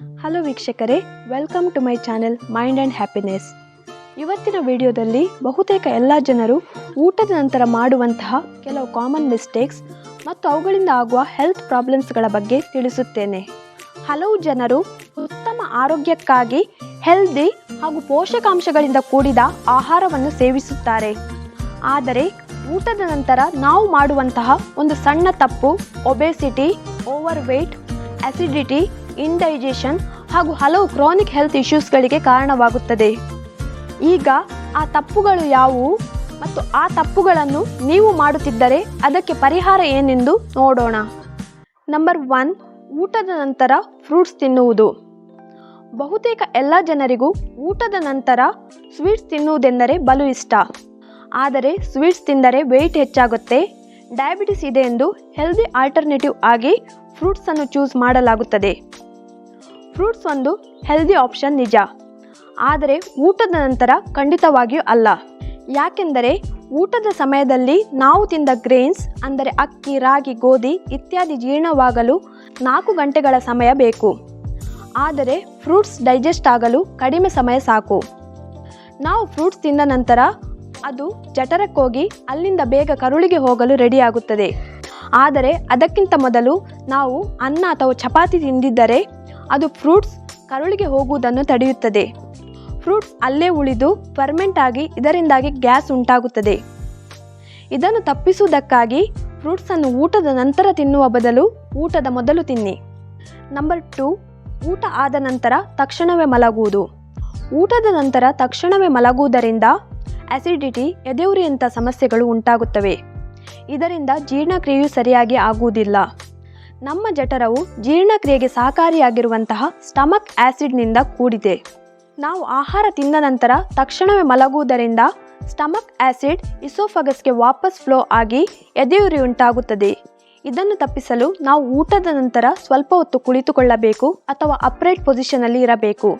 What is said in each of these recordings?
Hello ವೀಕ್ಷಕರೇ welcome to my channel mind and happiness ಇವತ್ತಿನ ವಿಡಿಯೋದಲ್ಲಿ ಬಹುತೇಕ ಎಲ್ಲ ಜನರು ಊಟದ ನಂತರ ಮಾಡುವಂತಹ ಕೆಲವು ಕಾಮನ್ ಮಿಸ್ಟೇಕ್ಸ್ ಮತ್ತು ಅವುಗಳಿಂದ ಆಗುವ ಹೆಲ್ತ್ ಪ್ರಾಬ್ಲಮ್ಸ್ಗಳ ಬಗ್ಗೆ ತಿಳಿಸುತ್ತೇನೆ. ಹಲವು ಜನರು ಉತ್ತಮ ಆರೋಗ್ಯಕ್ಕಾಗಿ ಹೆಲ್ದಿ ಹಾಗೂ ಪೋಷಕಾಂಶಗಳಿಂದ ಕೂಡಿದ ಆಹಾರವನ್ನು ಸೇವಿಸುತ್ತಾರೆ. ಆದರೆ ಊಟದ ನಂತರ ನಾವು ಮಾಡುವಂತಹ ಒಂದು ಸಣ್ಣ ತಪ್ಪು obesity over weight acidity indigestion ಹಾಗೂ ಹಲವು ಕ್ರಾನಿಕ್ ಹೆಲ್ತ್ ಇಶ್ಯೂಸ್ಗಳಿಗೆ ಕಾರಣವಾಗುತ್ತದೆ. ಈಗ ಆ ತಪ್ಪುಗಳು ಯಾವುವು ಮತ್ತು ಆ ತಪ್ಪುಗಳನ್ನು ನೀವು ಮಾಡುತ್ತಿದ್ದರೆ ಅದಕ್ಕೆ ಪರಿಹಾರ ಏನೆಂದು ನೋಡೋಣ. ನಂಬರ್ ಒನ್ ಊಟದ ನಂತರ ಫ್ರೂಟ್ಸ್ ತಿನ್ನುವುದು. ಬಹುತೇಕ ಎಲ್ಲ ಜನರಿಗೂ ಊಟದ ನಂತರ ಸ್ವೀಟ್ಸ್ ತಿನ್ನುವುದೆಂದರೆ ಬಲು ಇಷ್ಟ. ಆದರೆ ಸ್ವೀಟ್ಸ್ ತಿಂದರೆ ವೆಯ್ಟ್ ಹೆಚ್ಚಾಗುತ್ತೆ. ಡಯಾಬಿಟಿಸ್ ಇದೆ ಎಂದು ಹೆಲ್ದಿ ಆಲ್ಟರ್ನೇಟಿವ್ ಆಗಿ ಫ್ರೂಟ್ಸನ್ನು ಚೂಸ್ ಮಾಡಲಾಗುತ್ತದೆ. ಫ್ರೂಟ್ಸ್ ಒಂದು ಹೆಲ್ದಿ ಆಪ್ಷನ್ ನಿಜ. ಆದರೆ ಊಟದ ನಂತರ ಖಂಡಿತವಾಗಿಯೂ ಅಲ್ಲ. ಯಾಕೆಂದರೆ ಊಟದ ಸಮಯದಲ್ಲಿ ನಾವು ತಿಂದ ಗ್ರೇನ್ಸ್ ಅಂದರೆ ಅಕ್ಕಿ, ರಾಗಿ, ಗೋಧಿ ಇತ್ಯಾದಿ ಜೀರ್ಣವಾಗಲು ನಾಲ್ಕು ಗಂಟೆಗಳ ಸಮಯ ಬೇಕು. ಆದರೆ ಫ್ರೂಟ್ಸ್ ಡೈಜೆಸ್ಟ್ ಆಗಲು ಕಡಿಮೆ ಸಮಯ ಸಾಕು. ನಾವು ಫ್ರೂಟ್ಸ್ ತಿಂದ ನಂತರ ಅದು ಜಠರಕ್ಕೋಗಿ ಅಲ್ಲಿಂದ ಬೇಗ ಕರುಳಿಗೆ ಹೋಗಲು ರೆಡಿಯಾಗುತ್ತದೆ. ಆದರೆ ಅದಕ್ಕಿಂತ ಮೊದಲು ನಾವು ಅನ್ನ ಅಥವಾ ಚಪಾತಿ ತಿಂದಿದ್ದರೆ ಅದು ಫ್ರೂಟ್ಸ್ ಕರುಳಿಗೆ ಹೋಗುವುದನ್ನು ತಡೆಯುತ್ತದೆ. ಫ್ರೂಟ್ಸ್ ಅಲ್ಲೇ ಉಳಿದು ಫರ್ಮೆಂಟ್ ಆಗಿ ಇದರಿಂದಾಗಿ ಗ್ಯಾಸ್ ಉಂಟಾಗುತ್ತದೆ. ಇದನ್ನು ತಪ್ಪಿಸುವುದಕ್ಕಾಗಿ ಫ್ರೂಟ್ಸನ್ನು ಊಟದ ನಂತರ ತಿನ್ನುವ ಬದಲು ಊಟದ ಮೊದಲು ತಿನ್ನಿ. ನಂಬರ್ ಟು, ಊಟ ಆದ ನಂತರ ತಕ್ಷಣವೇ ಮಲಗುವುದು. ಊಟದ ನಂತರ ತಕ್ಷಣವೇ ಮಲಗುವುದರಿಂದ ಅಸಿಡಿಟಿ ಎದೆಯುರಿಯಂಥ ಸಮಸ್ಯೆಗಳು ಉಂಟಾಗುತ್ತವೆ. ಇದರಿಂದ ಜೀರ್ಣಕ್ರಿಯೆಯು ಸರಿಯಾಗಿ ಆಗುವುದಿಲ್ಲ. ನಮ್ಮ ಜಠರವು ಜೀರ್ಣಕ್ರಿಯೆಗೆ ಸಹಕಾರಿಯಾಗಿರುವಂತಹ ಸ್ಟಮಕ್ ಆ್ಯಸಿಡ್ನಿಂದ ಕೂಡಿದೆ. ನಾವು ಆಹಾರ ತಿಂದ ನಂತರ ತಕ್ಷಣವೇ ಮಲಗುವುದರಿಂದ ಸ್ಟಮಕ್ ಆ್ಯಸಿಡ್ ಇಸೋಫಗಸ್ಗೆ ವಾಪಸ್ ಫ್ಲೋ ಆಗಿ ಎದೆಯುರಿ ಉಂಟಾಗುತ್ತದೆ. ಇದನ್ನು ತಪ್ಪಿಸಲು ನಾವು ಊಟದ ನಂತರ ಸ್ವಲ್ಪ ಹೊತ್ತು ಕುಳಿತುಕೊಳ್ಳಬೇಕು ಅಥವಾ ಅಪ್ರೈಟ್ ಪೊಸಿಷನಲ್ಲಿ ಇರಬೇಕು.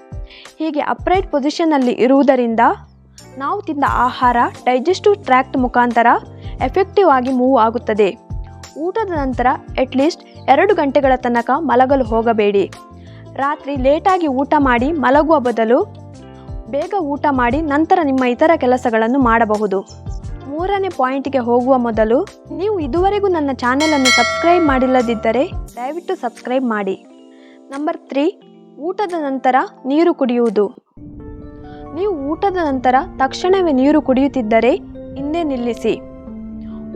ಹೀಗೆ ಅಪ್ರೈಟ್ ಪೊಸಿಷನಲ್ಲಿ ಇರುವುದರಿಂದ ನಾವು ತಿಂದ ಆಹಾರ ಡೈಜೆಸ್ಟಿವ್ ಟ್ರ್ಯಾಕ್ಟ್ ಮುಖಾಂತರ ಎಫೆಕ್ಟಿವ್ ಆಗಿ ಮೂವ್ ಆಗುತ್ತದೆ. ಊಟದ ನಂತರ ಅಟ್ಲೀಸ್ಟ್ ಎರಡು ಗಂಟೆಗಳ ತನಕ ಮಲಗಲು ಹೋಗಬೇಡಿ. ರಾತ್ರಿ ಲೇಟಾಗಿ ಊಟ ಮಾಡಿ ಮಲಗುವ ಬದಲು ಬೇಗ ಊಟ ಮಾಡಿ ನಂತರ ನಿಮ್ಮ ಇತರ ಕೆಲಸಗಳನ್ನು ಮಾಡಬಹುದು. ಮೂರನೇ ಪಾಯಿಂಟ್ಗೆ ಹೋಗುವ ಮೊದಲು ನೀವು ಇದುವರೆಗೂ ನನ್ನ ಚಾನೆಲನ್ನು ಸಬ್ಸ್ಕ್ರೈಬ್ ಮಾಡಿಲ್ಲದಿದ್ದರೆ ದಯವಿಟ್ಟು ಸಬ್ಸ್ಕ್ರೈಬ್ ಮಾಡಿ. ನಂಬರ್ ತ್ರೀ, ಊಟದ ನಂತರ ನೀರು ಕುಡಿಯುವುದು. ನೀವು ಊಟದ ನಂತರ ತಕ್ಷಣವೇ ನೀರು ಕುಡಿಯುತ್ತಿದ್ದರೆ ಹಿಂದೆ ನಿಲ್ಲಿಸಿ.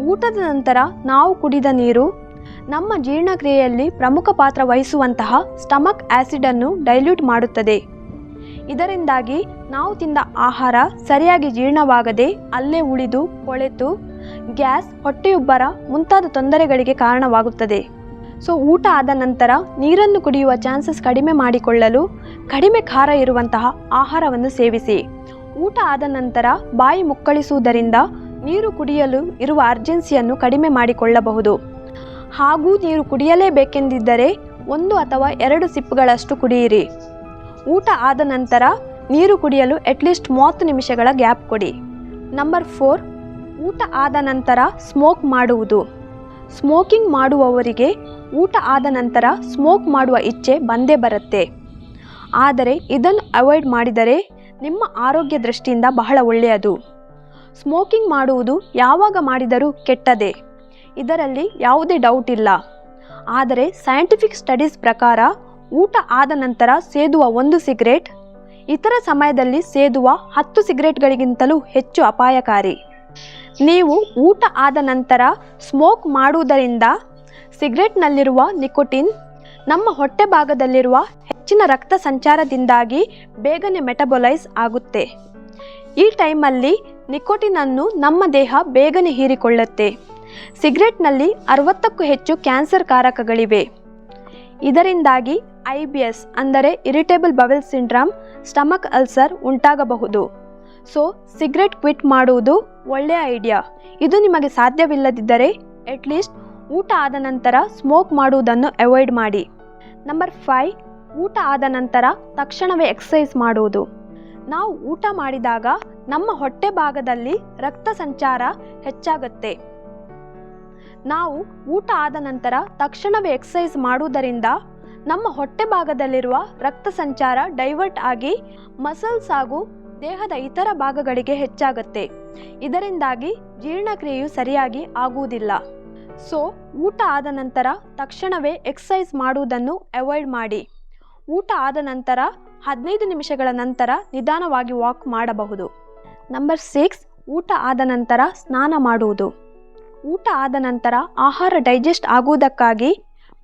ಊಟದ ನಂತರ ನಾವು ಕುಡಿದ ನೀರು, ನಮ್ಮ ಜೀರ್ಣಕ್ರಿಯೆಯಲ್ಲಿ ಪ್ರಮುಖ ಪಾತ್ರ ವಹಿಸುವಂತಹ ಸ್ಟಮಕ್ ಆ್ಯಸಿಡನ್ನು ಡೈಲ್ಯೂಟ್ ಮಾಡುತ್ತದೆ. ಇದರಿಂದಾಗಿ ನಾವು ತಿಂದ ಆಹಾರ ಸರಿಯಾಗಿ ಜೀರ್ಣವಾಗದೆ ಅಲ್ಲೇ ಉಳಿದು, ಕೊಳೆತು, ಗ್ಯಾಸ್, ಹೊಟ್ಟೆಯುಬ್ಬರ ಮುಂತಾದ ತೊಂದರೆಗಳಿಗೆ ಕಾರಣವಾಗುತ್ತದೆ. ಸೊ, ಊಟ ಆದ ನಂತರ ನೀರನ್ನು ಕುಡಿಯುವ ಚಾನ್ಸಸ್ ಕಡಿಮೆ ಮಾಡಿಕೊಳ್ಳಲು ಕಡಿಮೆ ಖಾರ ಇರುವಂತಹ ಆಹಾರವನ್ನು ಸೇವಿಸಿ. ಊಟ ಆದ ನಂತರ ಬಾಯಿ ಮುಕ್ಕಳಿಸುವುದರಿಂದ ನೀರು ಕುಡಿಯಲು ಇರುವ ಅರ್ಜೆನ್ಸಿಯನ್ನು ಕಡಿಮೆ ಮಾಡಿಕೊಳ್ಳಬಹುದು. ಹಾಗೂ ನೀರು ಕುಡಿಯಲೇಬೇಕೆಂದಿದ್ದರೆ ಒಂದು ಅಥವಾ ಎರಡು ಸಿಪ್ಗಳಷ್ಟು ಕುಡಿಯಿರಿ. ಊಟ ಆದ ನಂತರ ನೀರು ಕುಡಿಯಲು ಅಟ್ಲೀಸ್ಟ್ ಮೂವತ್ತು ನಿಮಿಷಗಳ ಗ್ಯಾಪ್ ಕೊಡಿ. ನಂಬರ್ ಫೋರ್ ಊಟ ಆದ ನಂತರ ಸ್ಮೋಕ್ ಮಾಡುವುದು. ಸ್ಮೋಕಿಂಗ್ ಮಾಡುವವರಿಗೆ ಊಟ ಆದ ನಂತರ ಸ್ಮೋಕ್ ಮಾಡುವ ಇಚ್ಛೆ ಬಂದೇ ಬರುತ್ತೆ. ಆದರೆ ಇದನ್ನು ಅವಾಯ್ಡ್ ಮಾಡಿದರೆ ನಿಮ್ಮ ಆರೋಗ್ಯ ದೃಷ್ಟಿಯಿಂದ ಬಹಳ ಒಳ್ಳೆಯದು. ಸ್ಮೋಕಿಂಗ್ ಮಾಡುವುದು ಯಾವಾಗ ಮಾಡಿದರೂ ಕೆಟ್ಟದೇ. ಇದರಲ್ಲಿ ಯಾವುದೇ ಡೌಟ್ ಇಲ್ಲ. ಆದರೆ ಸೈಂಟಿಫಿಕ್ ಸ್ಟಡೀಸ್ ಪ್ರಕಾರ ಊಟ ಆದ ನಂತರ ಸೇದುವ ಒಂದು ಸಿಗರೇಟ್ ಇತರ ಸಮಯದಲ್ಲಿ ಸೇದುವ ಹತ್ತು ಸಿಗರೇಟ್ಗಳಿಗಿಂತಲೂ ಹೆಚ್ಚು ಅಪಾಯಕಾರಿ. ನೀವು ಊಟ ಆದ ನಂತರ ಸ್ಮೋಕ್ ಮಾಡುವುದರಿಂದ ಸಿಗರೇಟ್ನಲ್ಲಿರುವ ನಿಕೋಟಿನ್ ನಮ್ಮ ಹೊಟ್ಟೆ ಭಾಗದಲ್ಲಿರುವ ಹೆಚ್ಚಿನ ರಕ್ತ ಸಂಚಾರದಿಂದಾಗಿ ಬೇಗನೆ ಮೆಟಬೊಲೈಸ್ ಆಗುತ್ತೆ. ಈ ಟೈಮಲ್ಲಿ ನಿಕೋಟಿನನ್ನು ನಮ್ಮ ದೇಹ ಬೇಗನೆ ಹೀರಿಕೊಳ್ಳುತ್ತೆ. ಸಿಗರೆಟ್ನಲ್ಲಿ ಅರವತ್ತಕ್ಕೂ ಹೆಚ್ಚು ಕ್ಯಾನ್ಸರ್ ಕಾರಕಗಳಿವೆ. ಇದರಿಂದಾಗಿ ಐ ಬಿ ಎಸ್ ಅಂದರೆ irritable bowel syndrome, stomach ulcer ಉಂಟಾಗಬಹುದು. ಸೊ, ಸಿಗರೆಟ್ ಕ್ವಿಟ್ ಮಾಡುವುದು ಒಳ್ಳೆಯ ಐಡಿಯಾ. ಇದು ನಿಮಗೆ ಸಾಧ್ಯವಿಲ್ಲದಿದ್ದರೆ ಅಟ್ಲೀಸ್ಟ್ ಊಟ ಆದ ನಂತರ ಸ್ಮೋಕ್ ಮಾಡುವುದನ್ನು ಅವಾಯ್ಡ್ ಮಾಡಿ. ನಂಬರ್ ಫೈವ್, ಊಟ ಆದ ನಂತರ ತಕ್ಷಣವೇ ಎಕ್ಸಸೈಸ್ ಮಾಡುವುದು. ನಾವು ಊಟ ಮಾಡಿದಾಗ ನಮ್ಮ ಹೊಟ್ಟೆ ಭಾಗದಲ್ಲಿ ರಕ್ತ ಸಂಚಾರ ಹೆಚ್ಚಾಗುತ್ತೆ. ನಾವು ಊಟ ಆದ ನಂತರ ತಕ್ಷಣವೇ ಎಕ್ಸಸೈಸ್ ಮಾಡುವುದರಿಂದ ನಮ್ಮ ಹೊಟ್ಟೆ ಭಾಗದಲ್ಲಿರುವ ರಕ್ತ ಸಂಚಾರ ಡೈವರ್ಟ್ ಆಗಿ ಮಸಲ್ಸ್ ಹಾಗೂ ದೇಹದ ಇತರ ಭಾಗಗಳಿಗೆ ಹೆಚ್ಚಾಗುತ್ತೆ. ಇದರಿಂದಾಗಿ ಜೀರ್ಣಕ್ರಿಯೆಯು ಸರಿಯಾಗಿ ಆಗುವುದಿಲ್ಲ. ಸೊ, ಊಟ ಆದ ನಂತರ ತಕ್ಷಣವೇ ಎಕ್ಸಸೈಸ್ ಮಾಡುವುದನ್ನು ಅವಾಯ್ಡ್ ಮಾಡಿ. ಊಟ ಆದ ನಂತರ ಹದಿನೈದು ನಿಮಿಷಗಳ ನಂತರ ನಿಧಾನವಾಗಿ ವಾಕ್ ಮಾಡಬಹುದು. ನಂಬರ್ ಸಿಕ್ಸ್, ಊಟ ಆದ ನಂತರ ಸ್ನಾನ ಮಾಡುವುದು. ಊಟ ಆದ ನಂತರ ಆಹಾರ ಡೈಜೆಸ್ಟ್ ಆಗುವುದಕ್ಕಾಗಿ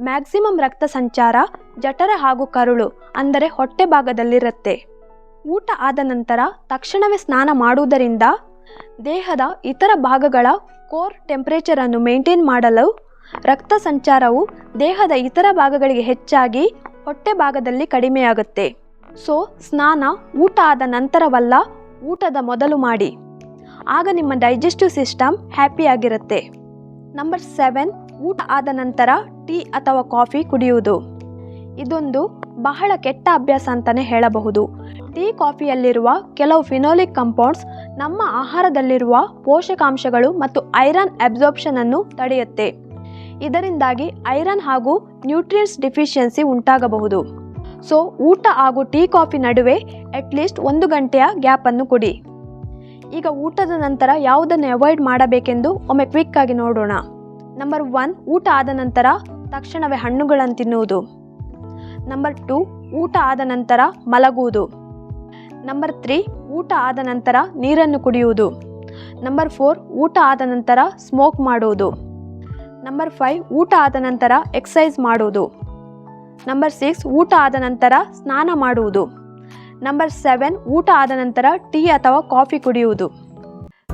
ಮ್ಯಾಕ್ಸಿಮಮ್ ರಕ್ತ ಸಂಚಾರ ಜಠರ ಹಾಗೂ ಕರುಳು, ಅಂದರೆ ಹೊಟ್ಟೆ ಭಾಗದಲ್ಲಿರುತ್ತೆ. ಊಟ ಆದ ನಂತರ ತಕ್ಷಣವೇ ಸ್ನಾನ ಮಾಡುವುದರಿಂದ ದೇಹದ ಇತರ ಭಾಗಗಳ ಕೋರ್ ಟೆಂಪರೇಚರನ್ನು ಮೇಂಟೈನ್ ಮಾಡಲು ರಕ್ತ ಸಂಚಾರವು ದೇಹದ ಇತರ ಭಾಗಗಳಿಗೆ ಹೆಚ್ಚಾಗಿ ಹೊಟ್ಟೆ ಭಾಗದಲ್ಲಿ ಕಡಿಮೆಯಾಗುತ್ತೆ. ಸೊ, ಸ್ನಾನ ಊಟ ಆದ ನಂತರವಲ್ಲ ಊಟದ ಮೊದಲು ಮಾಡಿ. ಆಗ ನಿಮ್ಮ ಡೈಜೆಸ್ಟಿವ್ ಸಿಸ್ಟಮ್ ಹ್ಯಾಪಿಯಾಗಿರುತ್ತೆ ನಂಬರ್ ಸೆವೆನ್, ಊಟ ಆದ ನಂತರ ಟೀ ಅಥವಾ ಕಾಫಿ ಕುಡಿಯುವುದು. ಇದೊಂದು ಬಹಳ ಕೆಟ್ಟ ಅಭ್ಯಾಸ ಅಂತಲೇ ಹೇಳಬಹುದು. ಟೀ ಕಾಫಿಯಲ್ಲಿರುವ ಕೆಲವು ಫಿನೋಲಿಕ್ ಕಂಪೌಂಡ್ಸ್ ನಮ್ಮ ಆಹಾರದಲ್ಲಿರುವ ಪೋಷಕಾಂಶಗಳು ಮತ್ತು ಐರನ್ ಅಬ್ಸಾರ್ಪ್ಷನ್ ಅನ್ನು ತಡೆಯುತ್ತೆ. ಇದರಿಂದಾಗಿ ಐರನ್ ಹಾಗೂ ನ್ಯೂಟ್ರಿಯನ್ಸ್ ಡಿಫಿಷಿಯನ್ಸಿ ಉಂಟಾಗಬಹುದು. ಸೊ ಊಟ ಹಾಗೂ ಟೀ ಕಾಫಿ ನಡುವೆ ಅಟ್ಲೀಸ್ಟ್ ಒಂದು ಗಂಟೆಯ ಗ್ಯಾಪನ್ನು ಕೊಡಿ. ಈಗ ಊಟದ ನಂತರ ಯಾವುದನ್ನು ಅವಾಯ್ಡ್ ಮಾಡಬೇಕೆಂದು ಒಮ್ಮೆ ಕ್ವಿಕ್ ಆಗಿ ನೋಡೋಣ. ನಂಬರ್ ಒನ್ ಊಟ ಆದ ನಂತರ ತಕ್ಷಣವೇ ಹಣ್ಣುಗಳನ್ನು ತಿನ್ನುವುದು. ನಂಬರ್ ಟು ಊಟ ಆದ ನಂತರ ಮಲಗುವುದು. ನಂಬರ್ ತ್ರೀ ಊಟ ಆದ ನಂತರ ನೀರನ್ನು ಕುಡಿಯುವುದು. ನಂಬರ್ ಫೋರ್ ಊಟ ಆದ ನಂತರ ಸ್ಮೋಕ್ ಮಾಡುವುದು. ನಂಬರ್ ಫೈವ್ ಊಟ ಆದ ನಂತರ ಎಕ್ಸಸೈಸ್ ಮಾಡುವುದು. ನಂಬರ್ ಸಿಕ್ಸ್ ಊಟ ಆದ ನಂತರ ಸ್ನಾನ ಮಾಡುವುದು. ನಂಬರ್ ಸೆವೆನ್ ಊಟ ಆದ ನಂತರ ಟೀ ಅಥವಾ ಕಾಫಿ ಕುಡಿಯುವುದು.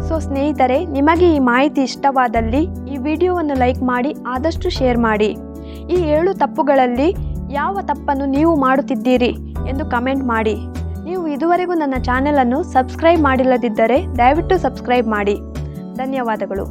ಸೊ ಸ್ನೇಹಿತರೆ, ನಿಮಗೆ ಈ ಮಾಹಿತಿ ಇಷ್ಟವಾದಲ್ಲಿ ಈ ವಿಡಿಯೋವನ್ನು ಲೈಕ್ ಮಾಡಿ, ಆದಷ್ಟು ಶೇರ್ ಮಾಡಿ. ಈ ಏಳು ತಪ್ಪುಗಳಲ್ಲಿ ಯಾವ ತಪ್ಪನ್ನು ನೀವು ಮಾಡುತ್ತಿದ್ದೀರಿ ಎಂದು ಕಮೆಂಟ್ ಮಾಡಿ. ನೀವು ಇದುವರೆಗೂ ನನ್ನ ಚಾನೆಲನ್ನು ಸಬ್ಸ್ಕ್ರೈಬ್ ಮಾಡಿಲ್ಲದಿದ್ದರೆ ದಯವಿಟ್ಟು ಸಬ್ಸ್ಕ್ರೈಬ್ ಮಾಡಿ. ಧನ್ಯವಾದಗಳು.